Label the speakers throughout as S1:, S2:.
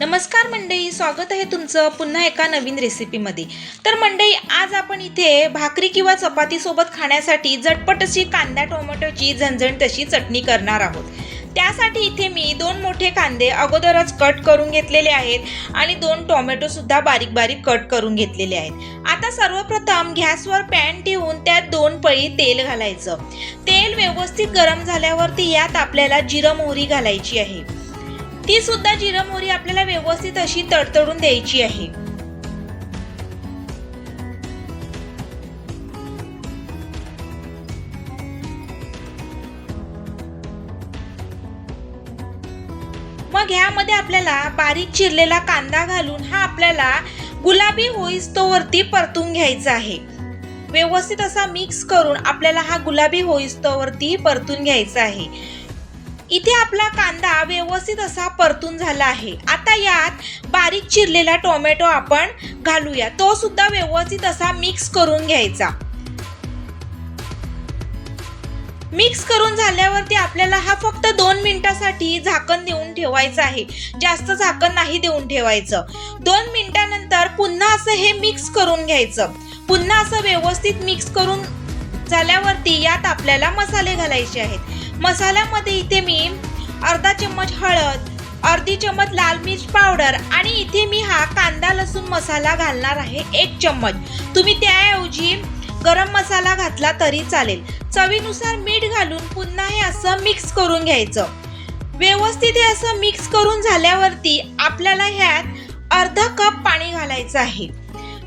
S1: नमस्कार मंडई स्वागत आहे तुमचं पुन्हा एका नवीन रेसिपीमध्ये. तर मंडई आज आपण इथे भाकरी किंवा चपातीसोबत खाण्यासाठी झटपट अशी कांदा टोमॅटोची झणझण तशी चटणी करणार आहोत. त्यासाठी इथे मी दोन मोठे कांदे अगोदरच कट करून घेतलेले आहेत आणि दोन टोमॅटो सुद्धा बारीक बारीक कट करून घेतलेले आहेत. आता सर्वप्रथम गॅसवर पॅन ठेवून त्यात दोन पळी तेल घालायचं. तेल व्यवस्थित गरम झाल्यावरती यात आपल्याला जिरं मोहरी घालायची आहे. ती सुद्धा जिरं मोहरी आपल्याला व्यवस्थित अशी तडतडून द्यायची आहे. मग ह्यामध्ये आपल्याला बारीक चिरलेला कांदा घालून हा आपल्याला गुलाबी होईस्तोवरती परतून घ्यायचा आहे. व्यवस्थित असा मिक्स करून आपल्याला हा गुलाबी होईस्तोवरती परतून घ्यायचा आहे. इथे आपला कांदा व्यवस्थित असा परतून झाला आहे. आता यात बारीक चिरलेला टोमॅटो आपण घालूया. तो सुद्धा व्यवस्थित असा मिक्स करून घ्यायचा. मिक्स करून झाल्यावरती आपल्याला हा फक्त दोन मिनिटासाठी झाकण देऊन ठेवायचं आहे. जास्त झाकण नाही देऊन ठेवायचं. दोन मिनिटानंतर पुन्हा असं हे मिक्स करून घ्यायचं. पुन्हा असं व्यवस्थित मिक्स करून झाल्यावरती यात आपल्याला मसाले घालायचे आहेत. मसाल्यामध्ये इथे मी अर्धा चम्मच हळद अर्धी चम्मच लाल मिर्च पावडर आणि इथे मी हा कांदा लसूण मसाला घालणार आहे एक चम्मच. तुम्ही त्याऐवजी गरम मसाला घातला तरी चालेल. चवीनुसार मीठ घालून पुन्हा हे असं मिक्स करून घ्यायचं. व्यवस्थित हे असं मिक्स करून झाल्यावरती आपल्याला ह्यात अर्धा कप पाणी घालायचं आहे.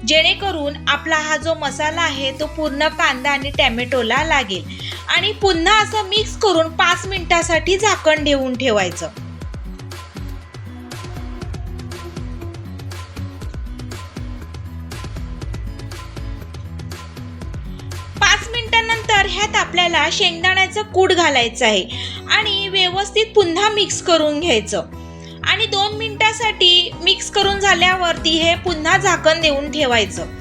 S1: जेणेकरून आपला हा जो मसाला आहे तो पूर्ण कांदा आणि टॅमॅटोला लागेल. आणि पुन्हा असं मिक्स करून पाच मिनिटासाठी झाकण ठेवून ठेवायचं. पाच मिनिटांनंतर ह्यात आपल्याला शेंगदाण्याचं कूट घालायचं आहे आणि व्यवस्थित पुन्हा मिक्स करून घ्यायचं. आणि दोन मिनिटासाठी मिक्स करून झाल्यावरती हे पुन्हा झाकण देऊन ठेवायचं.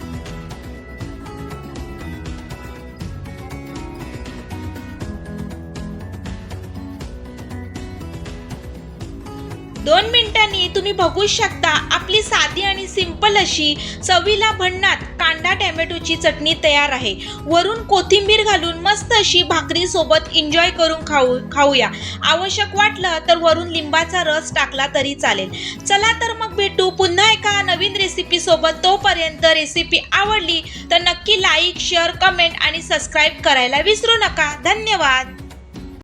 S1: दोन मिनिटांनी तुम्ही बघू शकता आपली साधी आणि सिंपल अशी चवीला भन्नाट कांदा टॅमॅटोची चटणी तयार आहे. वरून कोथिंबीर घालून मस्त अशी भाकरीसोबत एन्जॉय करून खाऊ खाऊया. आवश्यक वाटलं तर वरून लिंबाचा रस टाकला तरी चालेल. चला तर मग भेटू पुन्हा एका नवीन रेसिपीसोबत तोपर्यंत रेसिपी आवडली तर नक्की लाईक शेअर कमेंट आणि सबस्क्राईब करायला विसरू नका. धन्यवाद.